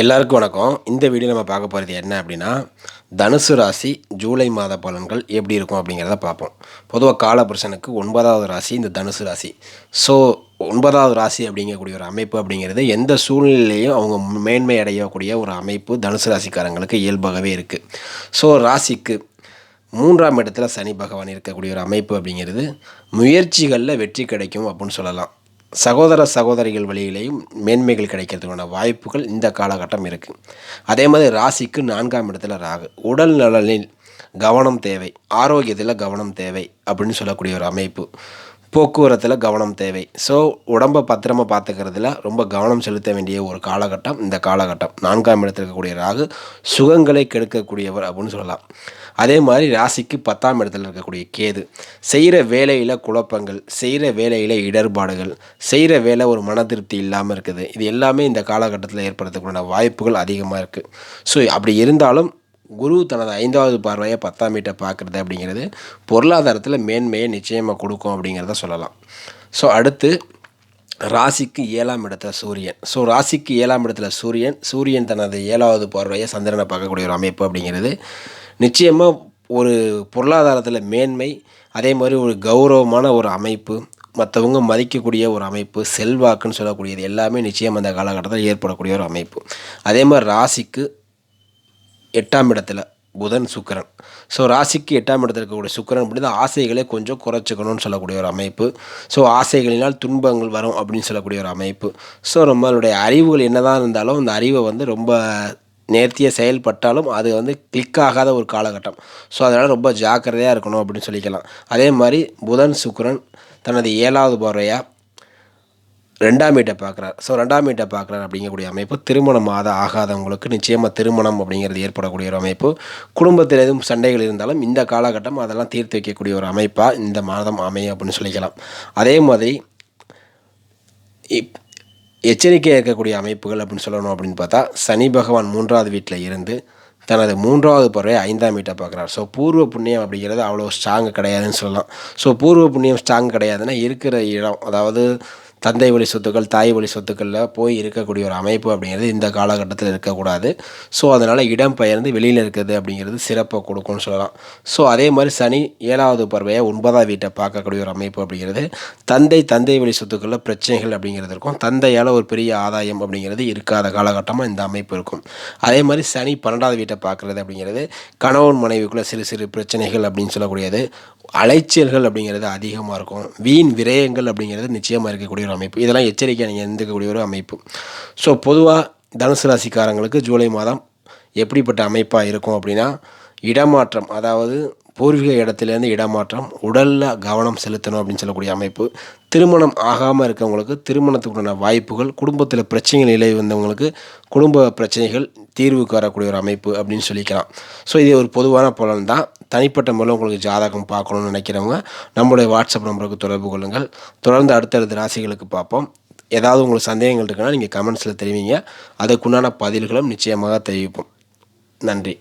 எல்லாருக்கும் வணக்கம். இந்த வீடியோ நம்ம பார்க்க போகிறது என்ன அப்படின்னா தனுசு ராசி ஜூலை மாத பலன்கள் எப்படி இருக்கும் அப்படிங்கிறத பார்ப்போம். பொதுவாக காலபுருஷனுக்கு ஒன்பதாவது ராசி இந்த தனுசு ராசி. ஸோ ஒன்பதாவது ராசி அப்படிங்கக்கூடிய ஒரு அமைப்பு அப்படிங்கிறது எந்த சூழ்நிலையிலையும் அவங்க மேன்மை அடையக்கூடிய ஒரு அமைப்பு தனுசு ராசிக்காரங்களுக்கு இயல்பாகவே இருக்குது ஸோ ராசிக்கு மூன்றாம் இடத்துல சனி பகவான் இருக்கக்கூடிய ஒரு அமைப்பு அப்படிங்கிறது முயற்சிகளில் வெற்றி கிடைக்கும் அப்படின்னு சொல்லலாம். சகோதர சகோதரிகள் வழியிலையும் மேன்மைகள் கிடைக்கிறதுக்கான வாய்ப்புகள் இந்த காலகட்டம் இருக்குது அதே மாதிரி ராசிக்கு நான்காம் இடத்துல ராகு. உடல் நலனில் கவனம் தேவை. ஆரோக்கியத்தில் கவனம் தேவை அப்படின்னு சொல்லக்கூடிய ஒரு அமைப்பு. போக்குவரத்தில் கவனம் தேவை. ஸோ உடம்பை பத்திரமாக பார்த்துக்கிறதுல ரொம்ப கவனம் செலுத்த வேண்டிய ஒரு காலகட்டம் இந்த காலகட்டம். நான்காம் இடத்தில் இருக்கக்கூடிய ராகு சுகங்களை கெடுக்கக்கூடியவர் அப்படின்னு சொல்லலாம். அதே மாதிரி ராசிக்கு பத்தாம் இடத்துல இருக்கக்கூடிய கேது செய்கிற வேலையில் குழப்பங்கள் செய்கிற வேலையில் இடர்பாடுகள் செய்கிற வேலை ஒரு மன திருப்தி இல்லாமல் இருக்குது. இது எல்லாமே இந்த காலகட்டத்தில் ஏற்படுத்தக்கூடிய வாய்ப்புகள் அதிகமாக இருக்குது ஸோ அப்படி இருந்தாலும் குரு தனது ஐந்தாவது பார்வையை பத்தாம் வீட்டை பார்க்குறது அப்படிங்கிறது பொருளாதாரத்தில் மேன்மையை நிச்சயமாக கொடுக்கும் அப்படிங்கிறத சொல்லலாம். ஸோ அடுத்து ராசிக்கு ஏழாம் இடத்துல சூரியன். ஸோ ராசிக்கு ஏழாம் இடத்துல சூரியன் சூரியன் தனது ஏழாவது பார்வையை சந்திரனை பார்க்கக்கூடிய ஒரு அமைப்பு அப்படிங்கிறது. நிச்சயமாக ஒரு பொருளாதாரத்தில் மேன்மை அதே மாதிரி ஒரு கௌரவமான ஒரு அமைப்பு மற்றவங்க மதிக்கக்கூடிய ஒரு அமைப்பு செல்வாக்குன்னு சொல்லக்கூடியது எல்லாமே நிச்சயம் அந்த காலகட்டத்தில் ஏற்படக்கூடிய ஒரு அமைப்பு. அதே மாதிரி ராசிக்கு எட்டாம் இடத்துல புதன் சுக்கரன். ஸோ ராசிக்கு எட்டாம் இடத்துல இருக்கக்கூடிய சுக்கரன் அப்படின்னா ஆசைகளை கொஞ்சம் குறைச்சிக்கணும்னு சொல்லக்கூடிய ஒரு அமைப்பு. ஸோ ஆசைகளினால் துன்பங்கள் வரும் அப்படின்னு சொல்லக்கூடிய ஒரு அமைப்பு. ஸோ நம்மளுடைய அறிவுகள் என்னதான் இருந்தாலும் அந்த அறிவை வந்து ரொம்ப நேர்த்தியாக செயல்பட்டாலும் அது வந்து கிளிக் ஆகாத ஒரு காலகட்டம். ஸோ அதனால் ரொம்ப ஜாக்கிரதையாக இருக்கணும் அப்படின்னு சொல்லிக்கலாம். அதே மாதிரி புதன் சுக்கரன் தனது ஏழாவது பார்வையாக ரெண்டாம் வீட்டை பார்க்குறார். ஸோ ரெண்டாம் வீட்டை பார்க்குறார் அப்படிங்கக்கூடிய அமைப்பு திருமணம் ஆத ஆகாதவங்களுக்கு நிச்சயமாக திருமணம் அப்படிங்கிறது ஏற்படக்கூடிய ஒரு அமைப்பு. குடும்பத்தில் எதுவும் சண்டைகள் இருந்தாலும் இந்த காலகட்டம் அதெல்லாம் தீர்த்து வைக்கக்கூடிய ஒரு அமைப்பாக இந்த மாதம் அமையும் அப்படின்னு சொல்லிக்கலாம். அதே மாதிரி இப் எச்சரிக்கை இருக்கக்கூடிய அமைப்புகள் அப்படின்னு சொல்லணும் அப்படின்னு பார்த்தா சனி பகவான் மூன்றாவது வீட்டில் இருந்து தனது மூன்றாவது பறவை ஐந்தாம் வீட்டை பார்க்குறார். ஸோ பூர்வ புண்ணியம் அப்படிங்கிறது அவ்வளோ ஸ்ட்ராங் கிடையாதுன்னு சொல்லலாம். ஸோ பூர்வ புண்ணியம் ஸ்ட்ராங் கிடையாதுன்னா இருக்கிற இடம் அதாவது தந்தை வழி சொத்துக்கள் தாய் வழி சொத்துக்களில் போய் இருக்கக்கூடிய ஒரு அமைப்பு அப்படிங்கிறது இந்த காலகட்டத்தில் இருக்கக்கூடாது. ஸோ அதனால் இடம் பெயர்ந்து வெளியில் இருக்கிறது அப்படிங்கிறது சிறப்பை கொடுக்கும்னு சொல்லலாம். ஸோ அதே மாதிரி சனி ஏழாவது பறவையாக ஒன்பதாம் வீட்டை பார்க்கக்கூடிய ஒரு அமைப்பு அப்படிங்கிறது தந்தை தந்தை வழி சொத்துக்களில் பிரச்சனைகள் அப்படிங்கிறது இருக்கும். தந்தையால் ஒரு பெரிய ஆதாயம் அப்படிங்கிறது இருக்காத காலகட்டமாக இந்த அமைப்பு இருக்கும். அதே மாதிரி சனி பன்னெண்டாவது வீட்டை பார்க்குறது அப்படிங்கிறது கணவன் மனைவிக்குள்ளே சிறு சிறு பிரச்சனைகள் அப்படின்னு சொல்லக்கூடியது அலைச்சல்கள் அப்படிங்கிறது அதிகமாக இருக்கும். வீண் விரயங்கள் அப்படிங்கிறது நிச்சயமாக இருக்கக்கூடிய ஒரு அமைப்பு. இதெல்லாம் எச்சரிக்கை நீங்கள் இருந்துக்கக்கூடிய ஒரு அமைப்பு. ஸோ பொதுவாக தனுசு ராசிக்காரங்களுக்கு ஜூலை மாதம் எப்படிப்பட்ட அமைப்பாக இருக்கும் அப்படின்னா இடமாற்றம் அதாவது பூர்வீக இடத்துலேருந்து இடமாற்றம் உடலில் கவனம் செலுத்தணும் அப்படின்னு சொல்லக்கூடிய அமைப்பு. திருமணம் ஆகாமல் இருக்கவங்களுக்கு திருமணத்துக்குண்டான வாய்ப்புகள் குடும்பத்தில் பிரச்சனைகள் நிலை வந்தவங்களுக்கு குடும்ப பிரச்சனைகள் தீர்வுக்கு வரக்கூடிய ஒரு அமைப்பு அப்படின்னு சொல்லிக்கலாம். ஸோ இது ஒரு பொதுவான பலன் தான். தனிப்பட்ட முறையில் உங்களுக்கு ஜாதகம் பார்க்கணும்னு நினைக்கிறவங்க நம்மளுடைய வாட்ஸ்அப் நம்பருக்கு தொடர்பு கொள்ளுங்கள். தொடர்ந்து அடுத்தடுத்த ராசிகளுக்கு பார்ப்போம். ஏதாவது உங்களுக்கு சந்தேகங்கள் இருக்குன்னா நீங்கள் கமெண்ட்ஸில் தெரிவிங்க. அதுக்குண்டான பதில்களும் நிச்சயமாக தெரிவிப்போம். நன்றி.